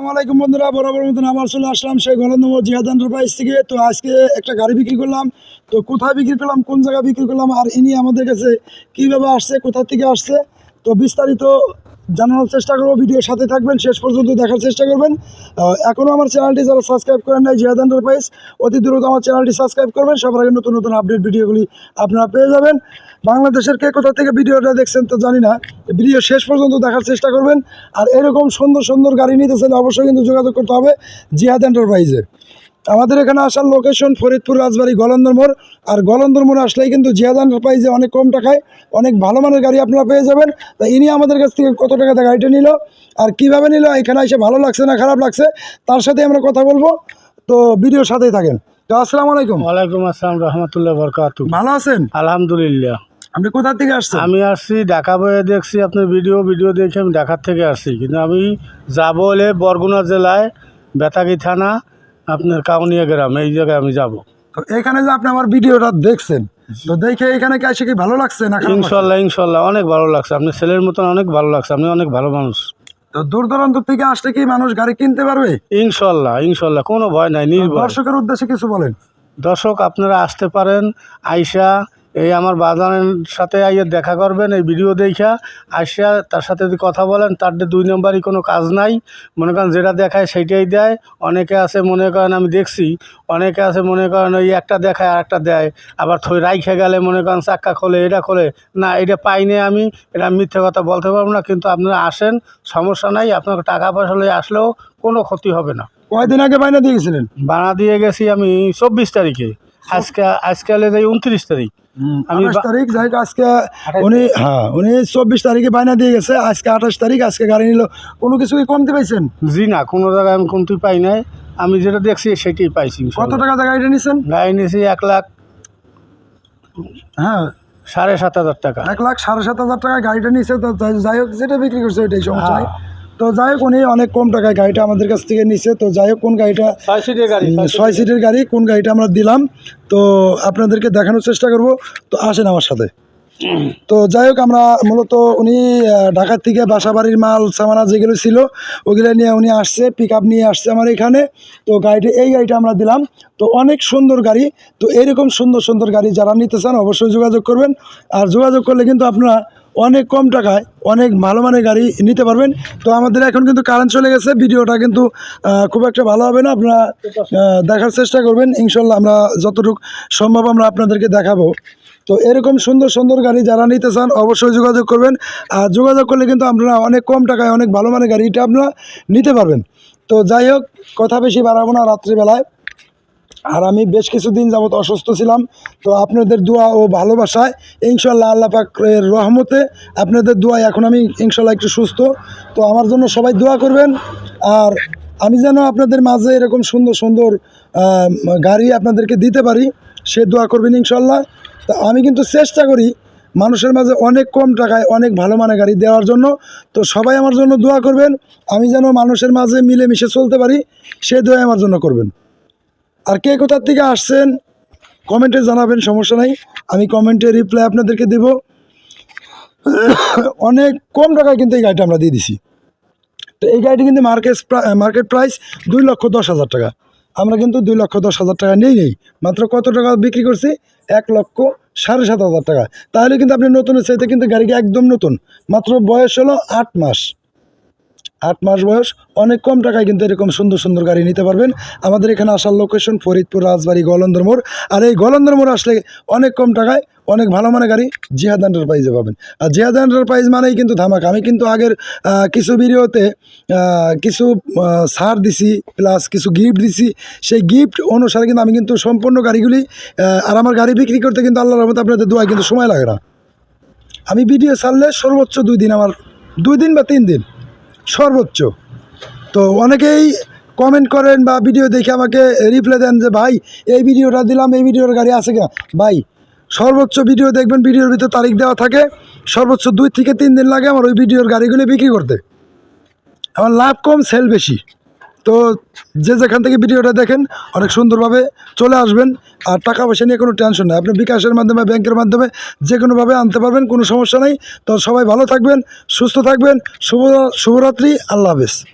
আসসালামু আলাইকুম বন্ধুরা বরাবর মতন আবার চলে আসলাম সেই গলন্দমর জিয়াদান এন্টারপ্রাইজ থেকে। তো আজকে একটা গাড়ি বিক্রি করলাম। তো কোথায় বিক্রি করলাম, কোন জায়গায় বিক্রি করলাম, আর ইনি আমাদের কাছে কীভাবে আসছে, কোথা থেকে আসছে, তো বিস্তারিত জানানোর চেষ্টা করব, ভিডিওর সাথে থাকবেন, শেষ পর্যন্ত দেখার চেষ্টা করবেন। এখনও আমার চ্যানেলটি যারা সাবস্ক্রাইব করেন নাই জিহাদ এন্টারপ্রাইজ অতি দ্রুত আমার চ্যানেলটি সাবস্ক্রাইব করবেন, সবার আগে নতুন নতুন আপডেট ভিডিওগুলি আপনারা পেয়ে যাবেন। বাংলাদেশের কে কোথা থেকে ভিডিওটা দেখছেন তো জানি না, ভিডিও শেষ পর্যন্ত দেখার চেষ্টা করবেন। আর এরকম সুন্দর সুন্দর গাড়ি নিতে চাইলে অবশ্যই কিন্তু যোগাযোগ করতে হবে জিহাদ এন্টারপ্রাইজে আমাদের এখানে আসার লোকেশন ফরিদপুর রাজবাড়ি গলন্দর মোড়। আর গলন্দর মোড় আসলেই কিন্তু জিহাদ এন্টারপ্রাইজে অনেক কম টাকায় অনেক ভালো মানের গাড়ি আপনারা পেয়ে যাবেন। তা ইনি আমাদের কাছ থেকে কত টাকাতে গাড়িটা নিল আর কীভাবে নিল এখানে এসে ভালো লাগছে না খারাপ লাগছে তার সাথে আমরা কথা বলব। তো ভিডিওর সাথেই থাকেন। তো আসসালামু আলাইকুম। ওয়ালাইকুম আসসালাম রহমতুল্লাহ বরকাত ভালো আছেন? আলহামদুলিল্লাহ। আপনি কোথা থেকে আসছেন? আমি আসছি ঢাকা বয়ে দেখছি আপনার ভিডিও ভিডিও দেখে আমি ঢাকার থেকে আসছি। কিন্তু আমি যাব হলে বরগুনা জেলায় বেতাগি থানা আপনার কাউনিয়া গ্রাম এই জায়গায় আমি যাব। তো এখানে যে আপনি আমার ভিডিওটা দেখছেন তো দেখে এখানে কি এসে কি ভালো লাগছে না ইনশাল্লাহ ইনশাল্লাহ অনেক ভালো লাগছে। আপনি ছেলের মতন অনেক ভালো লাগছে আপনি অনেক ভালো মানুষ। তো দূর দূরান্ত থেকে আসলে কি মানুষ গাড়ি কিনতে পারবে? ইনশাল্লাহ ইনশাল্লাহ কোনো ভয় নাই নির্ভর দর্শকের উদ্দেশ্যে কিছু বলেন। দর্শক আপনারা আসতে পারেন আইসা এই আমার বাজারের সাথে আইয়া দেখা করবেন এই ভিডিও দেখা আসিয়া তার সাথে যদি কথা বলেন তার দুই নম্বরই কোনো কাজ নাই। মনে করেন যেটা দেখায় সেইটাই দেয়। অনেকে আছে মনে করেন আমি দেখছি অনেকে আছে মনে করেন ওই একটা দেখায় আর একটা দেয়। আবার থই রাইখে গেলে মনে করেন চাক্কা খোলে এটা খোলে। না এটা পাইনি আমি এটা মিথ্যে কথা বলতে পারব না কিন্তু আপনারা আসেন সমস্যা নাই আপনাকে টাকা পয়সা লয়ে আসলেও কোনো ক্ষতি হবে না। কয়দিন আগে বাইনা দিয়ে গেছিলেন? বানা দিয়ে গেছি আমি চব্বিশ তারিখে। আজকে আজকে হলে যাই উনত্রিশ তারিখ। আমি তারিখ যাই আজকে উনি হ্যাঁ উনি চব্বিশ তারিখে বাইনা দিয়ে গেছে আজকে আঠাশ তারিখ আজকে গাড়ি নিল। কোনো কিছু কি কমতে পাইছেন? জি না কোনো জায়গায় আমি কমতি পাই নাই। আমি যেটা দেখছি সেটাই পাইছি কত টাকাতে গাড়িটা নিয়েছেন গাড়ি নিয়েছি এক লাখ হ্যাঁ। সাড়ে সাত হাজার টাকা। এক লাখ সাড়ে সাত হাজার টাকা গাড়িটা নিয়েছে যাই- হোক যেটা বিক্রি করছে ওইটাই সমস্যা হ্যাঁ। তো যাই হোক উনি অনেক কম টাকায় গাড়িটা আমাদের কাছ থেকে নিছে। তো যাই হোক কোন গাড়িটা ছয় সিটের গাড়ি ছয় সিটের গাড়ি কোন গাড়িটা আমরা দিলাম। তো আপনাদেরকে দেখানোর চেষ্টা করব। তো আসেন আমার সাথে। তো যাই হোক আমরা মূলত উনি ঢাকার থেকে বাসাবাড়ির মাল সামানা যেগুলো ছিল ওগুলো নিয়ে উনি আসছে পিক আপ নিয়ে আসছে আমার এখানে। তো গাড়িটা এই গাড়িটা আমরা দিলাম। তো অনেক সুন্দর গাড়ি। তো এরকম সুন্দর সুন্দর গাড়ি যারা নিতে চান অবশ্যই যোগাযোগ করবেন। আর যোগাযোগ করলে কিন্তু আপনারা অনেক কম টাকায় অনেক ভালো মানের গাড়ি নিতে পারবেন। তো আমাদের এখন কিন্তু কারেন্ট চলে গেছে। ভিডিওটা কিন্তু খুব একটা ভালো হবে না। আপনারা দেখার চেষ্টা করবেন। ইনশাল্লাহ আমরা যতটুকু সম্ভব আমরা আপনাদেরকে দেখাবো। তো এরকম সুন্দর সুন্দর গাড়ি যারা নিতে চান অবশ্যই যোগাযোগ করবেন। আর যোগাযোগ করলে কিন্তু আপনারা অনেক কম টাকায় অনেক ভালো মানের গাড়িটা আপনারা নিতে পারবেন। তো যাই হোক, কথা বেশি বাড়াবো না রাত্রিবেলায়। আর আমি বেশ কিছুদিন যাবত অসুস্থ ছিলাম। তো আপনাদের দোয়া ও ভালোবাসায় ইনশাল্লাহ আল্লাহ পাকের রহমতে আপনাদের দোয়ায় এখন আমি ইনশাল্লাহ একটু সুস্থ। তো আমার জন্য সবাই দোয়া করবেন। আর আমি যেন আপনাদের মাঝে এরকম সুন্দর সুন্দর গাড়ি আপনাদেরকে দিতে পারি, সে দোয়া করবেন ইনশাল্লাহ তা আমি কিন্তু চেষ্টা করি মানুষের মাঝে অনেক কম টাকায় অনেক ভালো মানের গাড়ি দেওয়ার জন্য। তো সবাই আমার জন্য দোয়া করবেন। আমি যেন মানুষের মাঝে মিলেমিশে চলতে পারি, সে দোয়া আমার জন্য করবেন। আর কে কোথার থেকে আসছেন কমেন্টে জানাবেন, সমস্যা নাই। আমি কমেন্টে রিপ্লাই আপনাদেরকে দেব। অনেক কম টাকায় কিন্তু এই গাড়িটা আমরা দিয়ে দিছি। তো এই গাড়িটি কিন্তু মার্কেট মার্কেট প্রাইস দুই লক্ষ দশ হাজার টাকা। আমরা কিন্তু দুই লক্ষ দশ হাজার টাকা নেই নেই। মাত্র কত টাকা বিক্রি করছি? এক লক্ষ সাড়ে সাত হাজার টাকা। তাহলে কিন্তু আপনি নতুন চাইতে কিন্তু গাড়িকে একদম নতুন। মাত্র বয়স হলো আট মাস। আট মাস বয়স, অনেক কম টাকায় কিন্তু এরকম সুন্দর সুন্দর গাড়ি নিতে পারবেন। আমাদের এখানে আসার লোকেশন ফরিদপুর, রাজবাড়ি, গলন্দর মোড়। আর এই গলন্দর মোড় আসলে অনেক কম টাকায় অনেক ভালো মানের গাড়ি জিহাদ এন্টারপ্রাইজে পাবেন। আর জিহাদ এন্টারপ্রাইজ মানেই কিন্তু ধামাকা। আমি কিন্তু আগের কিছু ভিডিওতে কিছু সার দিছি প্লাস কিছু গিফট দিছি। সেই গিফট অনুসারে কিন্তু আমি কিন্তু সম্পূর্ণ গাড়িগুলি আর আমার গাড়ি বিক্রি করতে কিন্তু আল্লাহর রহমতে আপনাদের দোয়ায় কিন্তু সময় লাগে না। আমি ভিডিও ছাড়লে সর্বোচ্চ দুই দিন আমার, দুই দিন বা তিন দিন। সর্বোচ্চ। তো অনেকেই কমেন্ট করেন বা ভিডিও দেখে আমাকে রিপ্লাই দেন যে, ভাই, এই ভিডিওটা দিলাম, এই ভিডিওর গাড়ি আছে কিনা? ভাই, সর্বোচ্চ ভিডিও দেখবেন ভিডিওর ভিতরে তারিখ দেওয়া থাকে। সর্বোচ্চ দুই থেকে তিন দিন লাগে আমার ওই ভিডিওর গাড়িগুলি বিক্রি করতে। আমার লাভ কম সেল বেশি। তো যে যেখান থেকে ভিডিওটা দেখেন, অনেক সুন্দরভাবে চলে আসবেন। আর টাকা পয়সা নিয়ে কোনো টেনশন নেই। আপনি বিকাশের মাধ্যমে, ব্যাংকের মাধ্যমে যে কোনোভাবে আনতে পারবেন, কোনো সমস্যা নেই। তো সবাই ভালো থাকবেন, সুস্থ থাকবেন। শুভ শুভরাত্রি, আল্লাহ হাফেজ।